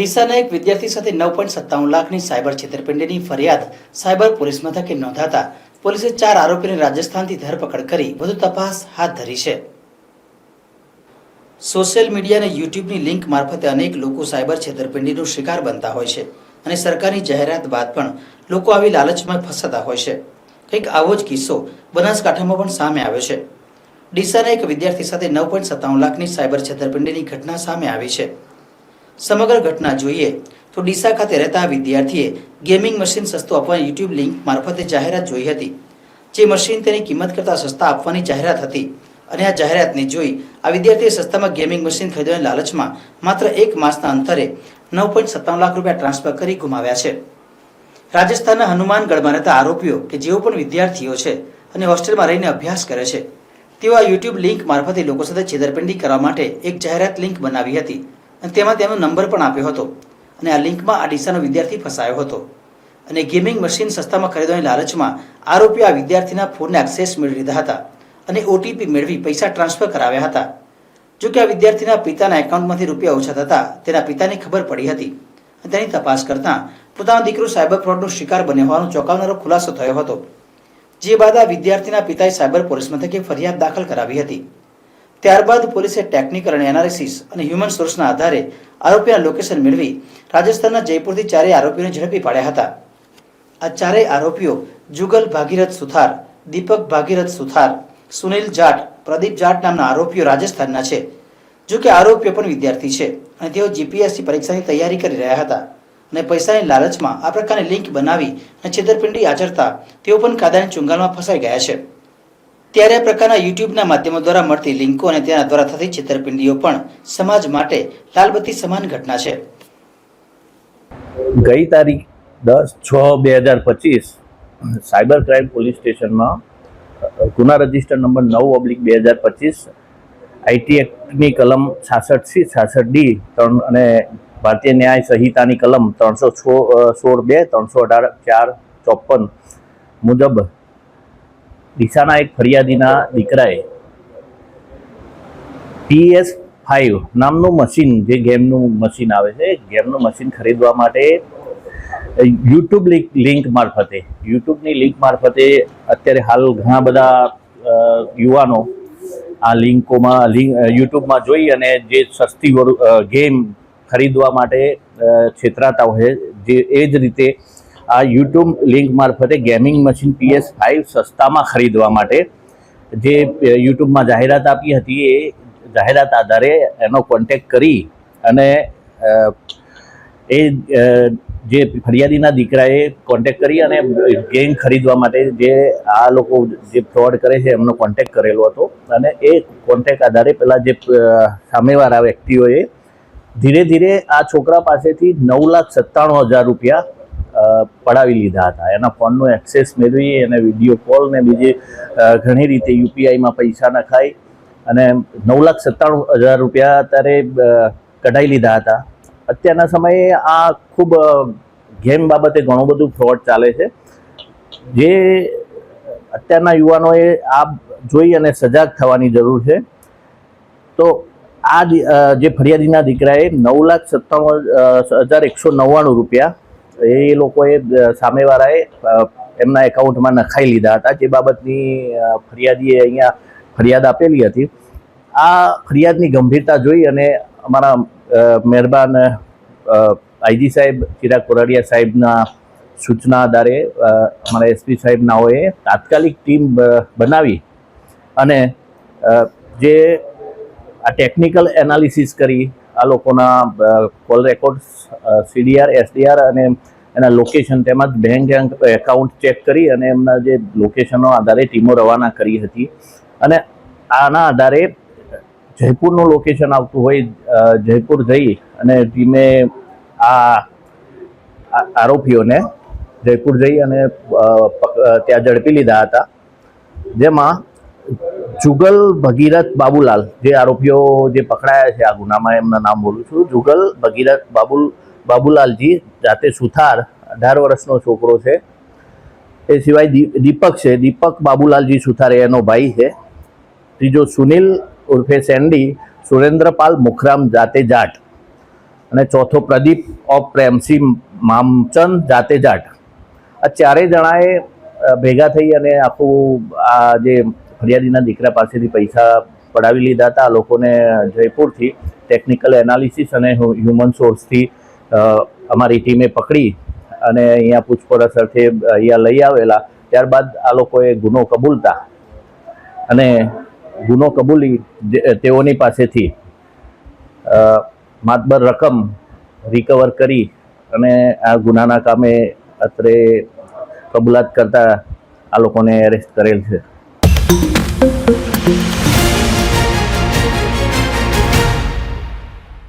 ડીસાના એક વિદ્યાર્થી સાથે નવ પોઈન્ટ સત્તાવન લાખની સાયબર છેતરપિંડીની ફરિયાદ સાયબર પોલીસ મથકે નોંધાતા પોલીસે ચાર આરોપીની રાજસ્થાનથી ધરપકડ કરી વધુ તપાસ હાથ ધરી છે. સોશિયલ મીડિયા અને યુટ્યુબની લિંક મારફતે અનેક લોકો સાયબર છેતરપિંડીનો શિકાર બનતા હોય છે અને સરકારની જાહેરાત બાદ પણ લોકો આવી લાલચમાં ફસાતા હોય છે. કંઈક આવો જ કિસ્સો બનાસકાંઠામાં પણ સામે આવ્યો છે. ડીસાના એક વિદ્યાર્થી સાથે નવ પોઈન્ટ સત્તાવન લાખની સાયબર છેતરપિંડીની ઘટના સામે આવી છે. સમગ્ર ઘટના જોઈએ તો ડીસા ખાતે રહેતા વિદ્યાર્થીએ ગેમિંગ મશીન સસ્તું આપવાની યુટ્યુબ લિંક મારફતે જાહેરાત જોઈ હતી, જે મશીન તેની કિંમત કરતાં સસ્તા આપવાની જાહેરાત હતી. અને આ જાહેરાતને જોઈ આ વિદ્યાર્થીએ સસ્તામાં ગેમિંગ મશીન ખરીદવાની લાલચમાં માત્ર એક માસના અંતરે નવ પોઈન્ટ સત્તાવન લાખ રૂપિયા ટ્રાન્સફર કરી ગુમાવ્યા છે. રાજસ્થાનના હનુમાનગઢમાં રહેતા આરોપીઓ કે જેઓ પણ વિદ્યાર્થીઓ છે અને હોસ્ટેલમાં રહીને અભ્યાસ કરે છે, તેઓ આ યુટ્યુબ લિંક મારફતે લોકો સાથે છેતરપિંડી કરવા માટે એક જાહેરાત લિંક બનાવી હતી. અને તેમાં તેમનો નંબર પણ આપ્યો હતો અને આ લિંકમાં આ ડીસાનો વિદ્યાર્થી ફસાયો હતો. અને ગેમિંગ મશીન સસ્તામાં ખરીદવાની લાલચમાં આરોપીઓ આ વિદ્યાર્થીના ફોનને એક્સેસ મેળવી લીધા હતા અને ઓટીપી મેળવી પૈસા ટ્રાન્સફર કરાવ્યા હતા. જો કે આ વિદ્યાર્થીના પિતાના એકાઉન્ટમાંથી રૂપિયા ઓછા થતા તેના પિતાને ખબર પડી હતી અને તેની તપાસ કરતા પોતાનો દીકરો સાયબર ફ્રોડનો શિકાર બન્યો હોવાનો ચોંકાવનારો ખુલાસો થયો હતો. જે બાદ આ વિદ્યાર્થીના પિતાએ સાયબર પોલીસ મથકે ફરિયાદ દાખલ કરાવી હતી. ત્યારબાદ પોલીસે ટેકનિકલ અને એનાલિસિસ અને હ્યુમન સોર્સના આધારે આરોપીના લોકેશન મેળવી રાજસ્થાનના જયપુરથી ચારેય આરોપીઓને ઝડપી પાડ્યા હતા. આ ચારેય આરોપીઓ જુગલ ભાગીરથ સુથાર, દીપક ભાગીરથ સુથાર, સુનિલ જાટ, પ્રદીપ જાટ નામના આરોપીઓ રાજસ્થાનના છે. જો કે આરોપીઓ પણ વિદ્યાર્થી છે અને તેઓ જીપીએસસી પરીક્ષાની તૈયારી કરી રહ્યા હતા અને પૈસાની લાલચમાં આ પ્રકારની લિંક બનાવી અને છેતરપિંડી આચરતા તેઓ પણ કાયદાની ચુંગાલમાં ફસાઈ ગયા છે. ત્યારે આ પ્રકારના યુટ્યુબના માધ્યમો દ્વારા મળતી લિંકો અને તેના દ્વારા થતી છેતરપિંડીઓ પણ સમાજ માટે લાલબત્તી સમાન ઘટના છે. ગઈ તારીખ દસ છ બે હજાર પચીસ, સાયબર ક્રાઇમ પોલીસ સ્ટેશનમાં ગુના રજિસ્ટર નંબર નવ ઓબ્લિક બે હજાર પચીસ આઈટી એક્ટની કલમ છાસઠ સી, છાસઠ ડી, ત્રણ અને ભારતીય ન્યાય સંહિતાની કલમ ત્રણસો સોળ બે, ત્રણસો અઢાર, ચાર, ચોપન મુજબ ડીસાના એક ફરિયાદીના દીકરાએ પીએસ ફાઇવ નામનું મશીન, જે ગેમનું મશીન આવે છે, ગેમનું મશીન ખરીદવા માટે યુટ્યુબ લિંક મારફતે, યુટ્યુબની લિંક મારફતે અત્યારે હાલ ઘણા બધા યુવાનો આ લિંકોમાં, લિંક યુટ્યુબમાં જોઈ અને જે સસ્તી ગેમ ખરીદવા માટે છેતરાતા હોય જે એ જ રીતે આ યુટ્યુબ લિંક મારફતે ગેમિંગ મશીન પીએસ ફાઇવ સસ્તામાં ખરીદવા માટે જે યુટ્યુબમાં જાહેરાત આપી હતી એ જાહેરાત આધારે એનો કોન્ટેક કરી અને એ જે ફરિયાદીના દીકરાએ કોન્ટેક કરી અને ગેમ ખરીદવા માટે જે આ લોકો જે ફ્રોડ કરે છે એમનો કોન્ટેક કરેલો હતો અને એ કોન્ટેક આધારે પેલા જે સામેવાળા વ્યક્તિઓએ ધીરે ધીરે આ છોકરા પાસેથી નવ લાખ સત્તાણું હજાર રૂપિયા પડાવી લીધા હતા. એના ફોનનો એક્સેસ મેળવી અને વીડિયો કોલ ને બીજી ઘણી રીતે યુપીઆઈમાં પૈસા નખાઈ અને નવ લાખ સત્તાણું હજાર રૂપિયા અત્યારે કઢાઈ લીધા હતા. અત્યારના સમયે આ ખૂબ ગેમ બાબતે ઘણું બધું ફ્રોડ ચાલે છે. જે અત્યારના યુવાનોએ આ જોઈ અને સજાગ થવાની જરૂર છે. તો આ જે ફરિયાદીના દીકરાએ નવ લાખ સત્તાણું હજાર એકસો નવ્વાણું રૂપિયા એ લોકોએ સામેવાળાએ એમના એકાઉન્ટમાં નખાઈ લીધા હતા, જે બાબતની ફરિયાદીએ અહીંયા ફરિયાદ આપેલી હતી. આ ફરિયાદની ગંભીરતા જોઈ અને અમારા મહેરબાન આઈજી સાહેબ, ચિરાગ કોરડિયા સાહેબના સૂચના આધારે અમારા એસપી સાહેબ નાઓએ તાત્કાલિક ટીમ બનાવી અને જે આ ટેકનિકલ એનાલિસિસ કરી, આ લોકોના કોલ રેકોર્ડ સીડીઆર, એસડીઆર અને એના લોકેશન તેમજ બેંક એકાઉન્ટ ચેક કરી અને એમના જે લોકેશનો આધારે ટીમો રવાના કરી હતી. અને આના આધારે જયપુરનું લોકેશન આવતું હોય જયપુર જઈ અને ટીમે આ આરોપીઓને જયપુર જઈ અને ત્યાં ઝડપી લીધા હતા. જેમાં જુગલ ભગીરથ બાબુલાલ જે આરોપીઓ જે પકડાયા છે આ ગુનામાં, એમના નામ બોલું છું, જુગલ ભગીરથ બાબુલ બાબુલાલજી, જાતે સુથાર, અઢાર વર્ષનો છોકરો છે. એ સિવાય દીપક છે. દીપક બાબુલાલજી સુથાર, એનો ભાઈ છે. ત્રીજો સુનિલ ઉર્ફે સેન્ડી સુરેન્દ્રપાલ મુખરામ જાતે જાટ. અને ચોથો પ્રદીપ ઓફ પ્રેમસી મામચંદ જાતે જાટ. આ ચારેય જણાએ ભેગા થઈ અને આખું, આ જે ફરિયાદીના દીકરા પાસેથી પૈસા પડાવી લીધા હતા. આ લોકોને જયપુરથી ટેકનિકલ એનાલિસિસ અને હ્યુમન સોર્સથી અમારી ટીમે પકડી અને અહીંયા પૂછપરછ અર્થે અહીંયા લઈ આવેલા. ત્યારબાદ આ લોકોએ ગુનો કબૂલતા અને ગુનો કબૂલી તેઓની પાસેથી માતબર રકમ રિકવર કરી અને આ ગુનાના કામે અત્રે કબૂલાત કરતા આ લોકોને એરેસ્ટ કરેલ છે.